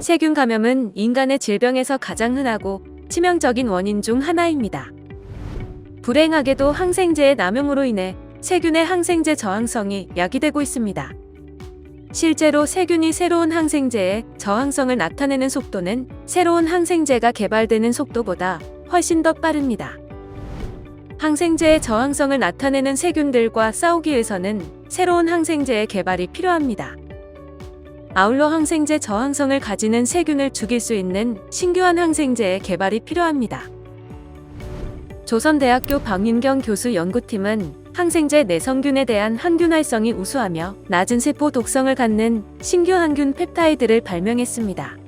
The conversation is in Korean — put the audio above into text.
세균 감염은 인간의 질병에서 가장 흔하고 치명적인 원인 중 하나입니다. 불행하게도 항생제의 남용으로 인해 세균의 항생제 저항성이 야기되고 있습니다. 실제로 세균이 새로운 항생제에 저항성을 나타내는 속도는 새로운 항생제가 개발되는 속도보다 훨씬 더 빠릅니다. 항생제의 저항성을 나타내는 세균들과 싸우기 위해서는 새로운 항생제의 개발이 필요합니다. 아울러 항생제 저항성을 가지는 세균을 죽일 수 있는 신규한 항생제의 개발이 필요합니다. 조선대학교 박윤경 교수 연구팀은 항생제 내성균에 대한 항균 활성이 우수하며 낮은 세포 독성을 갖는 신규 항균 펩타이드를 발명했습니다.